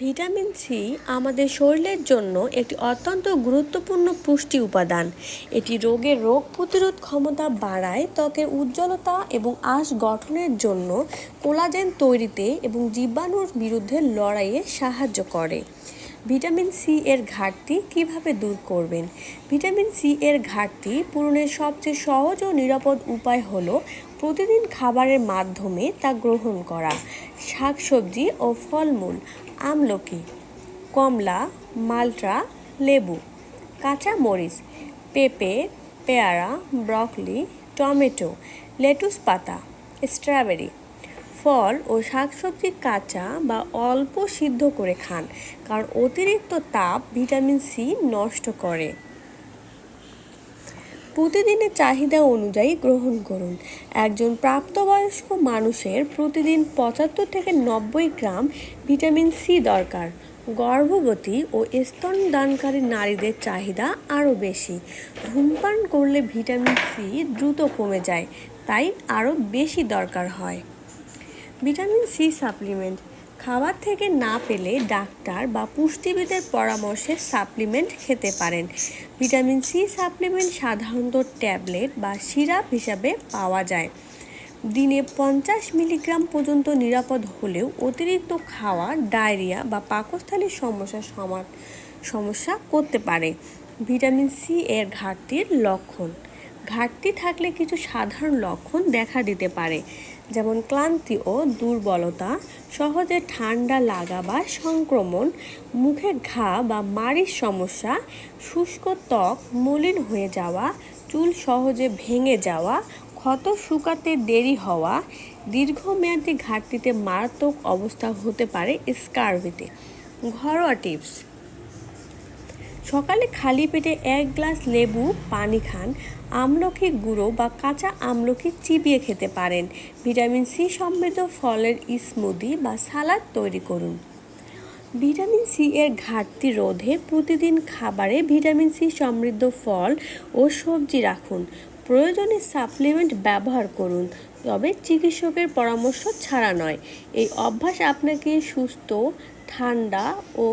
Vitamin C আমাদের শরীরের জন্য একটি অত্যন্ত গুরুত্বপূর্ণ পুষ্টি উপাদান। এটি রোগের রোগ প্রতিরোধ ক্ষমতা বাড়ায়, ত্বকের উজ্জ্বলতা এবং আঁশ গঠনের জন্য কোলাজেন তৈরিতে এবং জীবাণুর বিরুদ্ধে লড়াইয়ে সাহায্য করে। ভিটামিন সি এর ঘাটতি কীভাবে দূর করবেন? ভিটামিন সি এর ঘাটতি পূরণের সবচেয়ে সহজ ও নিরাপদ উপায় হলো প্রতিদিন খাবারের মাধ্যমে তা গ্রহণ করা, শাকসবজি ও ফলমূল, আমলকি, কমলা মাল্টা লেবু কাঁচা মরিচ পেঁপে, পেয়ারা, ব্রকলি, টমেটো, লেটুস পাতা, স্ট্রবেরি ফল ও শাকসবজি কাঁচা বা অল্প সিদ্ধ করে খান, কারণ অতিরিক্ত তাপ ভিটামিন সি নষ্ট করে। প্রতিদিনের চাহিদা অনুযায়ী গ্রহণ করুন। একজন প্রাপ্তবয়স্ক মানুষের প্রতিদিন পঁচাত্তর থেকে নব্বই গ্রাম ভিটামিন সি দরকার। গর্ভবতী ও স্তনদানকারী নারীদের চাহিদা আরও বেশি। ধূমপান করলে ভিটামিন সি দ্রুত কমে যায়, তাই আরও বেশি দরকার হয়। Vitamin C supplement. খাবার থেকে না পেলে ডাক্তার বা পুষ্টিবিদের পরামর্শে সাপ্লিমেন্ট খেতে পারেন। ভিটামিন সি সাপ্লিমেন্ট সাধারণত ট্যাবলেট বা সিরাপ হিসাবে পাওয়া যায়। দিনে পঞ্চাশ মিলিগ্রাম পর্যন্ত নিরাপদ হলেও অতিরিক্ত খাওয়া, ডায়রিয়া বা পাকস্থলীর সমস্যা সমার সমস্যা করতে পারে। ভিটামিন সি এর ঘাটতির লক্ষণ। ঘাটতি থাকলে কিছু সাধারণ লক্ষণ দেখা দিতে পারে, যেমন ক্লান্তি ও দুর্বলতা, সহজে ঠান্ডা লাগা বা সংক্রমণ মুখে ঘা বা মাড়ির সমস্যা, শুষ্ক ত্বক, মলিন হয়ে যাওয়া, চুল সহজে ভেঙে যাওয়া, ক্ষত শুকাতে দেরি হওয়া, দীর্ঘমেয়াদী ঘাটতিতে মারাত্মক অবস্থা হতে পারে স্কারভিতে। ঘরোয়া টিপস। সকালে খালি পেটে এক গ্লাস লেবু, পানি খান, আমলকি গুঁড়ো বা কাঁচা আমলকি চিবিয়ে খেতে পারেন। ভিটামিন সি সমৃদ্ধ ফলের স্মুদি বা সালাদ তৈরি করুন। ভিটামিন সি এর ঘাটতি রোধে প্রতিদিন খাবারে ভিটামিন সি সমৃদ্ধ ফল ও সবজি রাখুন। প্রয়োজনে সাপ্লিমেন্ট ব্যবহার করুন, তবে চিকিৎসকের পরামর্শ ছাড়া নয়। এই অভ্যাস আপনাকে সুস্থ, ঠান্ডা ও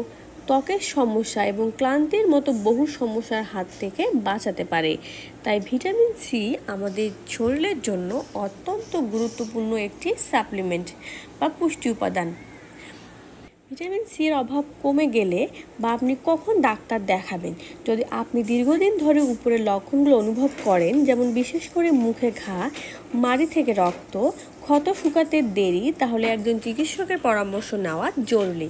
ত্বকের সমস্যা এবং ক্লান্তির মতো বহু সমস্যার হাত থেকে বাঁচাতে পারে। তাই ভিটামিন সি আমাদের শরীরের জন্য অত্যন্ত গুরুত্বপূর্ণ একটি সাপ্লিমেন্ট বা পুষ্টি উপাদান। ভিটামিন সি এর অভাব কমে গেলে বা আপনি কখন ডাক্তার দেখাবেন? যদি আপনি দীর্ঘদিন ধরে উপরের লক্ষণগুলো অনুভব করেন, যেমন বিশেষ করে মুখে ঘা, মাড়ি থেকে রক্ত, ক্ষত শুকাতে দেরি, তাহলে একজন চিকিৎসকের পরামর্শ নেওয়া জরুরি।